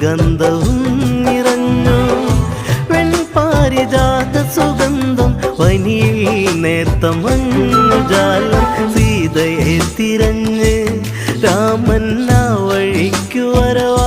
സുഗന്ധവും നിറഞ്ഞു. വെൺപാരിജാത സുഗന്ധം പനിയിൽ നേർത്ത മഞ്ഞാലം സീതയെ തിരഞ്ഞ് രാമൻ വഴിക്കു വരവ.